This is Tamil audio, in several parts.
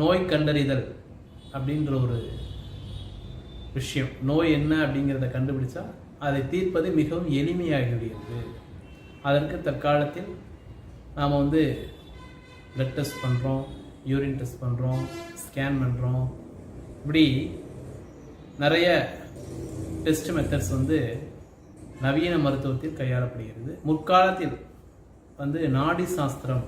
நோய் கண்டறிதல் அப்படின்ற ஒரு விஷயம். நோய் என்ன அப்படிங்கிறத கண்டுபிடிச்சா அதை தீர்ப்பது மிகவும் எளிமையாகிவிடுகிறது. அதற்கு தற்காலத்தில் நாம் வந்து பிளட் டெஸ்ட் பண்ணுறோம் யூரின் டெஸ்ட் பண்ணுறோம் ஸ்கேன் பண்ணுறோம் இப்படி நிறைய டெஸ்ட் மெத்தட்ஸ் வந்து நவீன மருத்துவத்தில் கையாளப்படுகிறது. முற்காலத்தில் வந்து நாடி சாஸ்திரம்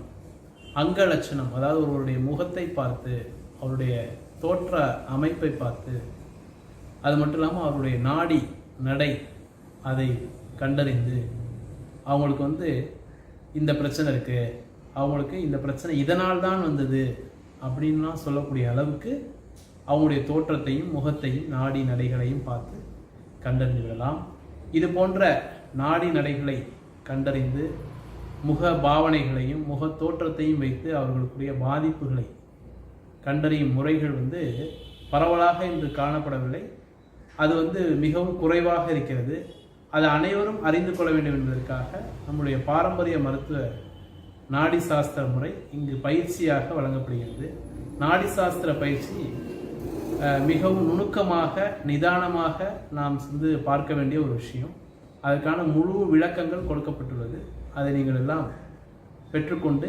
அங்க லட்சணம் அதாவது ஒருவருடைய முகத்தை பார்த்து அவருடைய தோற்ற அமைப்பை பார்த்து அது மட்டும் இல்லாமல் அவருடைய நாடி நடை அதை கண்டறிந்து அவங்களுக்கு வந்து இந்த பிரச்சனை இருக்குது அவங்களுக்கு இந்த பிரச்சனை இதனால் தான் வந்தது அப்படின்லாம் சொல்லக்கூடிய அளவுக்கு அவங்களுடைய தோற்றத்தையும் முகத்தையும் நாடி நடைகளையும் பார்த்து கண்டறிந்து விடலாம். இது போன்ற நாடி நடைகளை கண்டறிந்து முக பாவனைகளையும் முக தோற்றத்தையும் வைத்து அவர்களுக்குரிய பாதிப்புகளை கண்டறியும் முறைகள் வந்து பரவலாக இன்று காணப்படவில்லை. அது வந்து மிகவும் குறைவாக இருக்கிறது. அது அனைவரும் அறிந்து கொள்ள வேண்டும் என்பதற்காக நம்முடைய பாரம்பரிய மருத்துவ நாடி சாஸ்திர முறை இங்கு பயிற்சியாக வழங்கப்படுகிறது. நாடி சாஸ்திர பயிற்சி மிகவும் நுணுக்கமாக நிதானமாக நாம் வந்து பார்க்க வேண்டிய ஒரு விஷயம். அதற்கான முழு விளக்கங்கள் கொடுக்கப்பட்டுள்ளது. அதை நீங்கள் எல்லாம் பெற்றுக்கொண்டு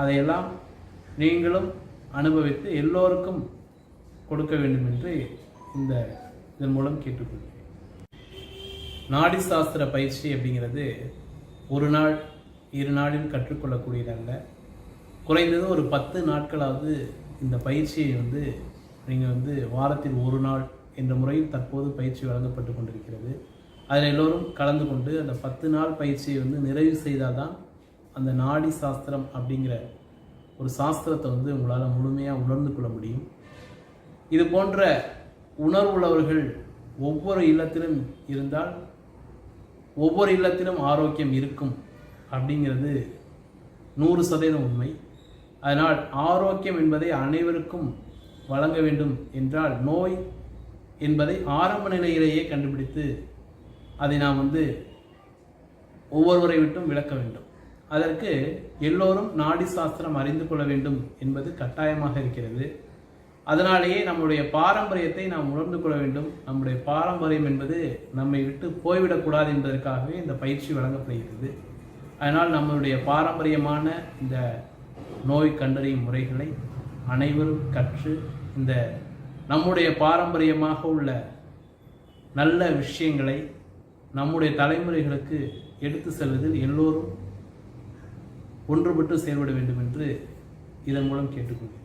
அதையெல்லாம் நீங்களும் அனுபவித்து எல்லோருக்கும் கொடுக்க வேண்டும் என்று இந்த இதன் மூலம் கேட்டுக்கொள்கிறேன். நாடி சாஸ்திர பயிற்சி அப்படிங்கிறது ஒரு நாள் இரு நாளில் கற்றுக்கொள்ளக்கூடியதல்ல குறைந்தது ஒரு பத்து நாட்களாவது இந்த பயிற்சியை வந்து நீங்கள் வந்து வாரத்தில் ஒரு நாள் என்ற முறையில் தற்போது பயிற்சி வழங்கப்பட்டு கொண்டிருக்கிறது. அதில் எல்லோரும் கலந்து கொண்டு அந்த பத்து நாள் பயிற்சியை வந்து நிறைவு செய்தால் தான் அந்த நாடி சாஸ்திரம் அப்படிங்கிற ஒரு சாஸ்திரத்தை வந்து உங்களால் முழுமையாக உணர்ந்து கொள்ள முடியும். இது போன்ற உணர்வுள்ளவர்கள் ஒவ்வொரு இல்லத்திலும் இருந்தால் ஒவ்வொரு இல்லத்திலும் ஆரோக்கியம் இருக்கும் அப்படிங்கிறது நூறு சதவீதம் உண்மை. அதனால் ஆரோக்கியம் என்பதை அனைவருக்கும் வழங்க வேண்டும் என்றால் நோய் என்பதை ஆரம்ப நிலையிலேயே கண்டுபிடித்து அதை நாம் வந்து ஒவ்வொருவரை விட்டும் விளக்க வேண்டும். அதற்கு எல்லோரும் நாடி சாஸ்திரம் அறிந்து கொள்ள வேண்டும் என்பது கட்டாயமாக இருக்கிறது. அதனாலேயே நம்முடைய பாரம்பரியத்தை நாம் உணர்ந்து கொள்ள வேண்டும். நம்முடைய பாரம்பரியம் என்பது நம்மை விட்டு போய்விடக்கூடாது என்பதற்காகவே இந்த பயிற்சி வழங்கப்படுகிறது. அதனால் நம்மளுடைய பாரம்பரியமான இந்த நோய் கண்டறியும் முறைகளை அனைவரும் கற்று இந்த நம்முடைய பாரம்பரியமாக உள்ள நல்ல விஷயங்களை நம்முடைய தலைமுறைகளுக்கு எடுத்து செல்வதில் எல்லோரும் ஒன்றுபட்டு செயல்பட வேண்டும் என்று இதன் மூலம் கேட்டுக்கொள்கிறேன்.